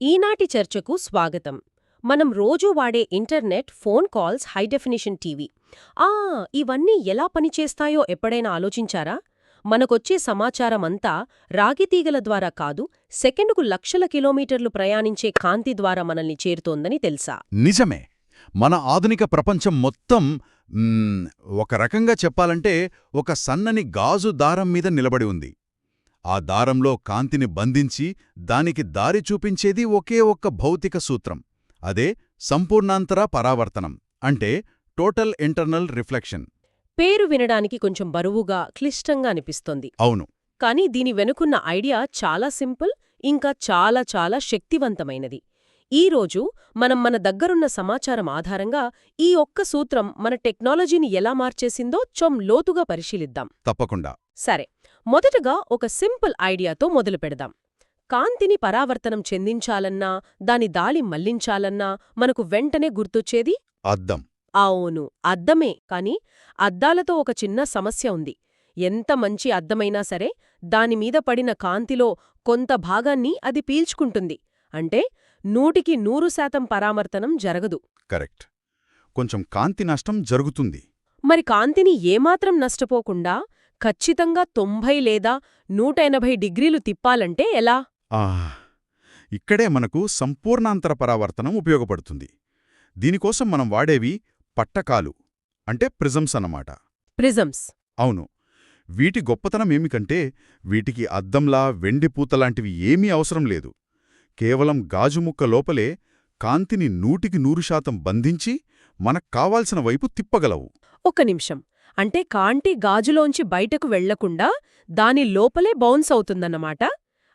ఈనాటి చర్చకు స్వాగతం. మనం రోజూ వాడే internet phone calls high definition TV. ఆ ఇవన్నీ ఎలా పనిచేస్తాయో ఎప్పుడైనా ఆలోచించారా? మనకొచ్చే సమాచారమంతా రాగితీగల ద్వారా కాదు సెకండుకు లక్షల కిలోమీటర్లు ప్రయాణించే కాంతి ద్వారా మనల్ని చేరుతోందని తెలుసా? నిజమే. మన ఆధునిక ప్రపంచం మొత్తం ఒక రకంగా చెప్పాలంటే ఒక సన్నని గాజు దారం మీద నిలబడి ఉంది. ఆ దారంలో కాంతిని బంధించి దానికి దారి చూపించేది ఒకే ఒక్క భౌతిక సూత్రం. అదే సంపూర్ణాంతర పరావర్తనం అంటే టోటల్ ఇంటర్నల్ రిఫ్లెక్షన్. పేరు వినడానికి కొంచెం బరువుగా క్లిష్టంగా అనిపిస్తోంది. అవును. కానీ దీని వెనుకున్న ఐడియా చాలా సింపుల్ ఇంకా చాలా చాలా శక్తివంతమైనది. ఈ రోజు మనం మన దగ్గరున్న సమాచారం ఆధారంగా ఈ ఒక్క సూత్రం మన టెక్నాలజీని ఎలా మార్చేసిందో చొం లోతుగా పరిశీలిద్దాం. తప్పకుండా. సరే. మొదటగా ఒక సింపుల్ ఐడియాతో మొదలు పెడదాం. కాంతిని పరావర్తనం చెందించాలన్నా దాని దాలి మళ్ళించాలన్నా మనకు వెంటనే గుర్తొచ్చేది? అద్దం. అవును అద్దమే. కాని అద్దాలతో ఒక చిన్న సమస్య ఉంది. ఎంత మంచి అద్దమైనా సరే దానిమీద పడిన కాంతిలో కొంత భాగాన్ని అది పీల్చుకుంటుంది. అంటే నూటికి నూరు శాతం పరామర్తనం జరగదు. కరెక్ట్. కొంచెం కాంతి నష్టం జరుగుతుంది. మరి కాంతిని ఏమాత్రం నష్టపోకుండా ఖచ్చితంగా తొంభై లేదా నూట ఎనభై డిగ్రీలు తిప్పాలంటే ఎలా? ఆ ఇక్కడే మనకు సంపూర్ణాంతర పరావర్తనం ఉపయోగపడుతుంది. దీనికోసం మనం వాడేవి పట్టకాలు అంటే ప్రిజమ్స్ అన్నమాట. ప్రిజమ్స్. అవును. వీటి గొప్పతనం ఏమికంటే వీటికి అద్దంలా వెండి పూతలాంటివి ఏమీ అవసరం లేదు. కేవలం గాజుముక్క లోపలే కాంతిని నూటికి నూరు శాతం బంధించి మనకు కావాల్సిన వైపు తిప్పగలవు. ఒక్క నిమిషం. అంటే కాంటి గాజులోంచి బయటకు వెళ్ళకుండా దాని లోపలే బౌన్స్ అవుతుందన్నమాట.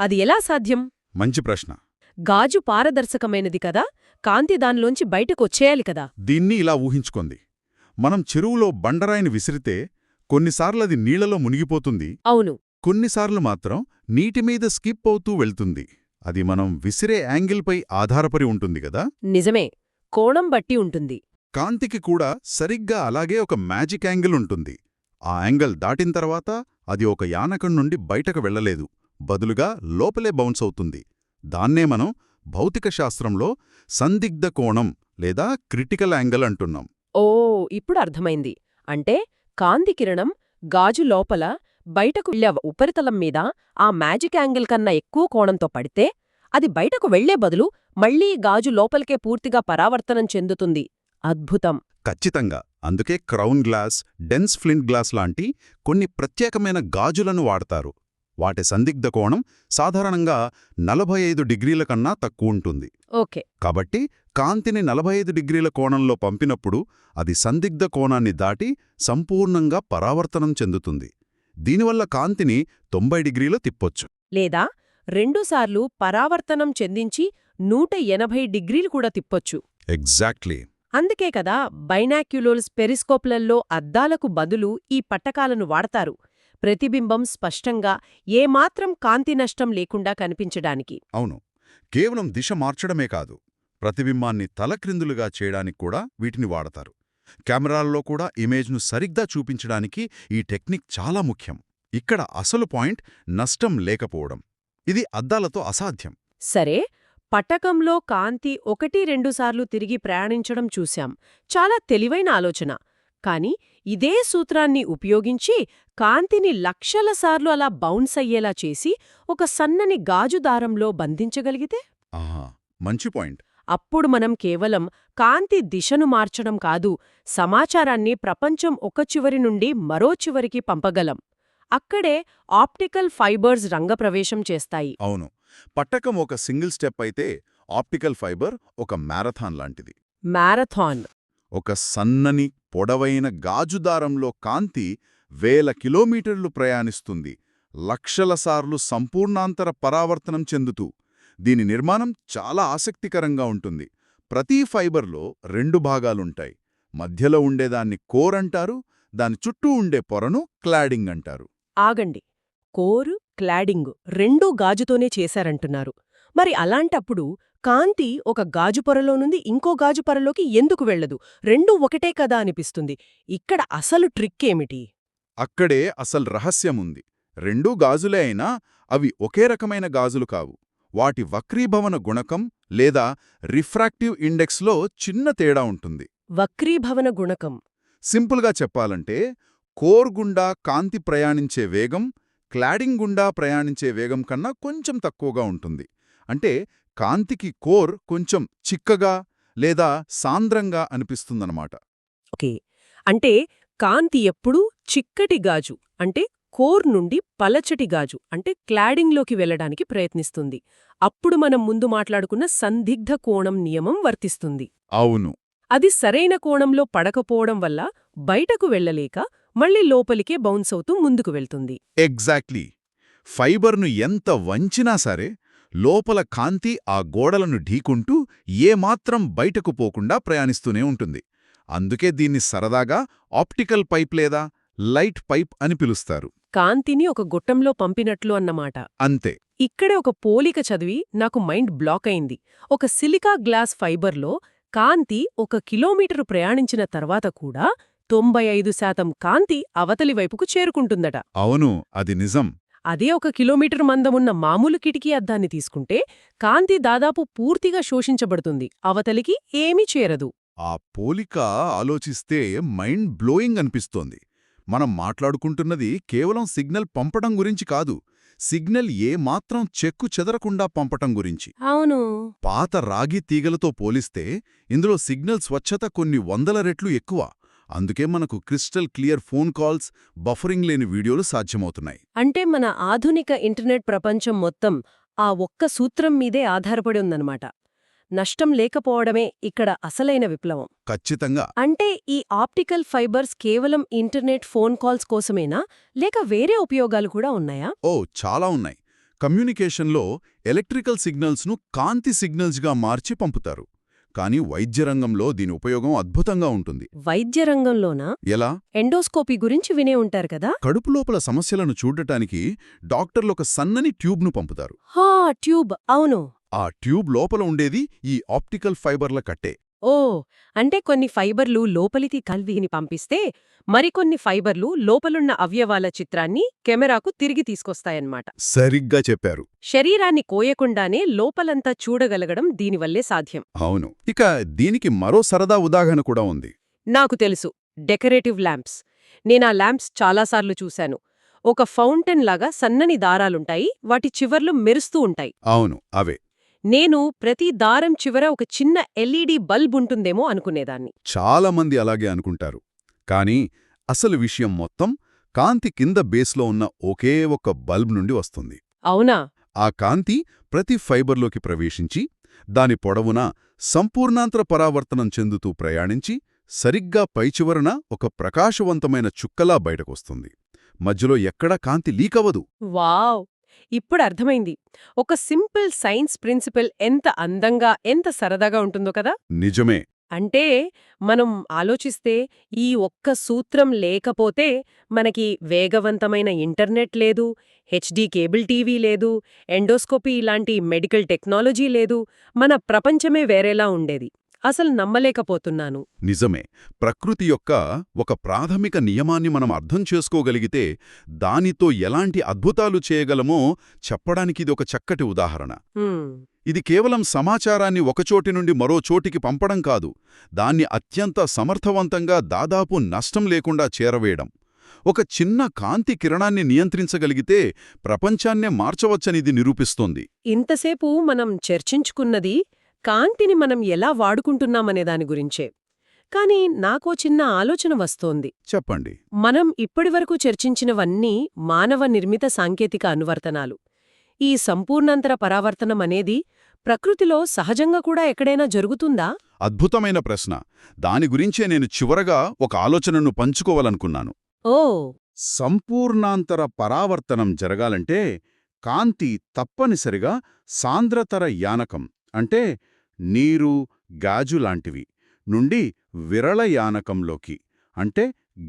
అది ఎలా సాధ్యం? మంచి ప్రశ్న. గాజు పారదర్శకమైనది కదా కాంతి దానిలోంచి బయటకొచ్చేయాలి కదా. దీన్ని ఇలా ఊహించుకోండి. మనం చెరువులో బండరాయిని విసిరితే కొన్నిసార్లది నీళ్ళలో మునిగిపోతుంది. అవును. కొన్నిసార్లు మాత్రం నీటిమీద స్కిప్ అవుతూ వెళ్తుంది. అది మనం విసిరే యాంగిల్పై ఆధారపడి ఉంటుంది గదా నిజమే. కోణం బట్టి ఉంటుంది. కాంతికి కూడా సరిగ్గా అలాగే ఒక మ్యాజిక్ యాంగిల్ ఉంటుంది. ఆ యాంగిల్ దాటిన తర్వాత అది ఒక యానకం నుండి బయటకు వెళ్ళలేదు. బదులుగా లోపలే బౌన్స్ అవుతుంది. దాన్నే మనం భౌతిక శాస్త్రంలో సందిగ్ధ కోణం లేదా క్రిటికల్ యాంగిల్ అంటున్నాం. ఓ ఇప్పుడు అర్థమైంది. అంటే కాంతి కిరణం గాజు లోపల బయటకు వెళ్ళే ఉపరితలం మీద ఆ మ్యాజిక్ యాంగిల్ కన్నా ఎక్కువ కోణంతో పడితే అది బయటకు వెళ్ళే బదులు మళ్ళీ గాజు లోపలికే పూర్తిగా పరావర్తనం చెందుతుంది. అద్భుతం. ఖచ్చితంగా. అందుకే crown glass dense flint glass లాంటి కొన్ని ప్రత్యేకమైన గాజులను వాడతారు. వాటి సందిగ్ధ కోణం సాధారణంగా నలభై ఐదు డిగ్రీల కన్నా తక్కువుంటుంది ఓకే. కాబట్టి కాంతిని నలభై ఐదు డిగ్రీల కోణంలో పంపినప్పుడు అది సందిగ్ధ కోణాన్ని దాటి సంపూర్ణంగా పరావర్తనం చెందుతుంది. దీనివల్ల కాంతిని తొంభై డిగ్రీలో తిప్పొచ్చు. లేదా రెండుసార్లు పరావర్తనం చెందించి నూట ఎనభై డిగ్రీలు కూడా తిప్పొచ్చు. ఎగ్జాక్ట్లీ. అందుకే కదా బైనాక్యులోల్స్ పెరిస్కోప్లల్లో అద్దాలకు బదులు ఈ పట్టకాలను వాడతారు. ప్రతిబింబం స్పష్టంగా ఏమాత్రం కాంతి నష్టం లేకుండా కనిపించడానికి. అవును. కేవలం దిశ మార్చడమే కాదు ప్రతిబింబాన్ని తలక్రిందులుగా చేయడానికి కూడా వీటిని వాడతారు. కెమెరాల్లో కూడా ఇమేజ్ను సరిగ్గా చూపించడానికి ఈ టెక్నిక్ చాలా ముఖ్యం. ఇక్కడ అసలు పాయింట్ నష్టం లేకపోవడం. ఇది అద్దాలతో అసాధ్యం. సరే పట్టకంలో కాంతి ఒకటి రెండుసార్లు తిరిగి ప్రయాణించడం చూశాం. చాలా తెలివైన ఆలోచన. కాని ఇదే సూత్రాన్ని ఉపయోగించి కాంతిని లక్షల సార్లు అలా బౌన్స్ అయ్యేలా చేసి ఒక సన్నని గాజు దారంలో బంధించగలిగితే? మంచి పాయింట్. అప్పుడు మనం కేవలం కాంతి దిశను మార్చడం కాదు సమాచారాన్ని ప్రపంచం ఒక చివరి నుండి మరో చివరికి పంపగలం. అక్కడే ఆప్టికల్ ఫైబర్స్ రంగప్రవేశం చేస్తాయి. అవును. పట్టకం ఒక సింగిల్ స్టెప్ అయితే ఆప్టికల్ ఫైబర్ ఒక మ్యారథాన్ లాంటిది. మ్యారథాన్. ఒక సన్నని పొడవైన గాజు దారంలో కాంతి వేల కిలోమీటర్లు ప్రయాణిస్తుంది. లక్షల సార్లు సంపూర్ణాంతర పరావర్తనం చెందుతూ దీని నిర్మాణం చాలా ఆసక్తికరంగా ఉంటుంది. ప్రతి ఫైబర్లో రెండు భాగాలుంటాయి. మధ్యలో ఉండేదాన్ని కోర్ అంటారు దాని చుట్టూ ఉండే పొరను క్లాడింగ్ అంటారు. ఆగండి. కోరు క్లాడింగ్ రెండూ గాజుతోనే చేశారంటున్నారు. మరి అలాంటప్పుడు కాంతి ఒక గాజు పొరలో నుండి ఇంకో గాజు పొరలోకి ఎందుకు వెళ్ళదు? రెండూ ఒకటే కదా అనిపిస్తుంది. ఇక్కడ అసలు ట్రిక్ ఏమిటి అక్కడే అసలు రహస్యముంది. రెండూ గాజులే అయినా అవి ఒకే రకమైన గాజులు కావు. వాటి వక్రీభవన గుణకం లేదా రిఫ్రాక్టివ్ ఇండెక్స్లో చిన్న తేడా ఉంటుంది. వక్రీభవన గుణకం. సింపుల్గా చెప్పాలంటే కోర్ గుండా కాంతి ప్రయాణించే వేగం క్లాడింగ్ గుండా ప్రయాణించే వేగం కన్నా కొంచెం తక్కువగా ఉంటుంది. అంటే కాంతికి కోర్ కొంచెం చిక్కగా లేదా సాంద్రంగా అనిపిస్తుందన్నమాట. ఓకే. అంటే కాంతి ఎప్పుడూ చిక్కటి గాజు అంటే కోర్ నుండి పలచటి గాజు అంటే క్లాడింగ్లోకి వెళ్ళడానికి ప్రయత్నిస్తుంది. అప్పుడు మనం ముందు మాట్లాడుకున్న సందిగ్ధ కోణం నియమం వర్తిస్తుంది. అవును. అది సరైన కోణంలో పడకపోవడం వల్ల బయటకు వెళ్ళలేక మళ్ళీ లోపలికే బౌన్స్ అవుతూ ముందుకు వెళ్తుంది. ఎగ్జాక్ట్లీ. ఫైబర్ను ఎంత వంచినా సరే లోపల కాంతి ఆ గోడలను ఢీకుంటూ ఏమాత్రం బయటకు పోకుండా ప్రయాణిస్తూనే ఉంటుంది. అందుకే దీన్ని సరదాగా ఆప్టికల్ పైప్ లేదా లైట్ పైప్ అని పిలుస్తారు. కాంతిని ఒక గొట్టంలో పంపినట్లు అన్నమాట. అంతే. ఇక్కడే ఒక పోలిక చదివి నాకు మైండ్ బ్లాక్ అయింది. ఒక సిలికా గ్లాస్ ఫైబర్లో కాంతి ఒక కిలోమీటరు ప్రయాణించిన తర్వాత కూడా తొంభై ఐదు శాతం కాంతి అవతలి వైపుకు చేరుకుంటుందట. అవును అది నిజం. అదే ఒక కిలోమీటర్ మందమున్న మామూలు కిటికీ అద్దాన్ని తీసుకుంటే కాంతి దాదాపు పూర్తిగా శోషించబడుతుంది. అవతలికి ఏమీ చేరదు. ఆ పోలిక ఆలోచిస్తే మైండ్ బ్లోయింగ్ అనిపిస్తోంది. మనం మాట్లాడుకుంటున్నది కేవలం సిగ్నల్ పంపడం గురించి కాదు సిగ్నల్ ఏ మాత్రం చెక్కు చెదరకుండా పంపటం గురించి. అవును. పాత రాగి తీగలతో పోలిస్తే ఇందులో సిగ్నల్ స్వచ్ఛత కొన్ని వందల రెట్లు ఎక్కువ. అందుకే మనకు crystal clear phone calls buffering లేని వీడియోలు సాధ్యమవుతున్నాయి. అంటే మన ఆధునిక ఇంటర్నెట్ ప్రపంచం మొత్తం ఆ ఒక్క సూత్రం మీదే ఆధారపడి ఉందన్నమాట. నష్టం లేకపోవడమే ఇక్కడ అసలైన విప్లవం. ఖచ్చితంగా. అంటే ఈ ఆప్టికల్ ఫైబర్స్ కేవలం ఇంటర్నెట్ ఫోన్ కాల్స్ కోసమేనా? లేక వేరే ఉపయోగాలు కూడా ఉన్నాయా? ఓ చాలా ఉన్నాయి. కమ్యూనికేషన్లో ఎలక్ట్రికల్ సిగ్నల్స్ను కాంతి సిగ్నల్స్గా మార్చి పంపుతారు. కానీ వైద్య రంగంలో దీని ఉపయోగం అద్భుతంగా ఉంటుంది. వైద్య రంగంలోనా? ఎలా? ఎండోస్కోపీ గురించి వినే ఉంటారు కదా? కడుపు లోపల సమస్యలను చూడటానికి డాక్టర్లు ఒక సన్నని ట్యూబ్ను పంపుతారు. హా ట్యూబ్. అవును. ఆ ట్యూబ్ లోపల ఉండేది ఈ ఆప్టికల్ ఫైబర్ల కట్టే. ఓ అంటే కొన్ని ఫైబర్లు లోపలికి కల్విని పంపిస్తే మరికొన్ని ఫైబర్లు లోపలున్న అవయవాల చిత్రాన్ని కెమెరాకు తిరిగి తీసుకొస్తాయన్నమాట. సరిగ్గా చెప్పారు. శరీరాన్ని కోయకుండానే లోపలంతా చూడగలగడం దీనివల్లే సాధ్యం. అవును. ఇక దీనికి మరో సరదా ఉదాహరణ కూడా ఉంది. నాకు తెలుసు. Decorative lamps. నేనా ల్యాంప్స్ చాలాసార్లు చూశాను. ఒక ఫౌంటైన్ లాగా సన్నని దారాలుంటాయి. వాటి చివర్లు మెరుస్తూ ఉంటాయి. అవును. అవే. నేను ప్రతి దారం చివర ఒక చిన్న ఎల్ఈడి బల్బ్ ఉంటుందేమో అనుకునేదాన్ని. చాలా మంది అలాగే అనుకుంటారు. కానీ అసలు విషయం మొత్తం కాంతి కింద బేస్లో ఉన్న ఒకే ఒక బల్బ్ నుండి వస్తుంది. అవునా? ఆ కాంతి ప్రతి ఫైబర్లోకి ప్రవేశించి దాని పొడవునా సంపూర్ణాంతర పరావర్తనం చెందుతూ ప్రయాణించి సరిగ్గా పైచివరన ఒక ప్రకాశవంతమైన చుక్కలా బయటకొస్తుంది. మధ్యలో ఎక్కడా కాంతి లీకవదు వావ్! ఇప్పుడు అర్థమైంది. ఒక సింపుల్ సైన్స్ ప్రిన్సిపల్ ఎంత అందంగా ఎంత సరదాగా ఉంటుందో కదా! నిజమే. అంటే మనం ఆలోచిస్తే ఈ ఒక్క సూత్రం లేకపోతే మనకి వేగవంతమైన ఇంటర్నెట్ లేదు హెచ్డీ కేబుల్ టీవీ లేదు ఎండోస్కోపీ ఇలాంటి మెడికల్ టెక్నాలజీ లేదు మన ప్రపంచమే వేరేలా ఉండేది. అసలు నమ్మలేకపోతున్నాను. నిజమే. ప్రకృతి యొక్క ఒక ప్రాథమిక నియమాన్ని మనం అర్థం చేసుకోగలిగితే దానితో ఎలాంటి అద్భుతాలు చేయగలమో చెప్పడానికి ఇది ఒక చక్కటి ఉదాహరణ. ఇది కేవలం సమాచారాన్ని ఒకచోటి నుండి మరో చోటికి పంపడం కాదు. దాన్ని అత్యంత సమర్థవంతంగా దాదాపు నష్టం లేకుండా చేరవేయడం. ఒక చిన్న కాంతి కిరణాన్ని నియంత్రించగలిగితే ప్రపంచాన్నే మార్చవచ్చనిది నిరూపిస్తోంది. ఇంతసేపు మనం చర్చించుకున్నది కాంతిని మనం ఎలా వాడుకుంటున్నామనే దాని గురించే. కానీ నాకో చిన్న ఆలోచన వస్తోంది. చెప్పండి. మనం ఇప్పటివరకు చర్చించినవన్నీ మానవ నిర్మిత సాంకేతిక అనువర్తనాలు. ఈ సంపూర్ణంతర పరావర్తనం అనేది ప్రకృతిలో సహజంగా కూడా ఎక్కడైనా జరుగుతుందా? అద్భుతమైన ప్రశ్న. దాని గురించే నేను చివరగా ఒక ఆలోచనను పంచుకోవాలనుకున్నాను. ఓ! సంపూర్ణాంతర పరావర్తనం జరగాలంటే కాంతి తప్పనిసరిగా సాంద్రతర యానకం అంటే నీరు గాజు లాంటివి నుండి విరళ యానకంలోకి అంటే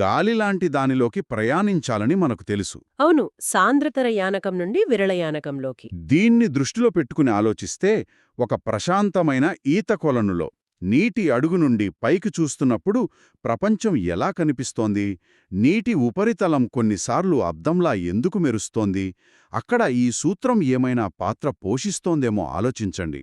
గాలిలాంటి దానిలోకి ప్రయాణించాలని మనకు తెలుసు. అవును సాంద్రతర యానకం నుండి విరళ యానకంలోకి. దీన్ని దృష్టిలో పెట్టుకుని ఆలోచిస్తే ఒక ప్రశాంతమైన ఈత కొలనులో నీటి అడుగు నుండి పైకి చూస్తున్నప్పుడు ప్రపంచం ఎలా కనిపిస్తోంది? నీటి ఉపరితలం కొన్నిసార్లు అద్దంలా ఎందుకు మెరుస్తోంది? అక్కడ ఈ సూత్రం ఏమైనా పాత్ర పోషిస్తోందేమో ఆలోచించండి.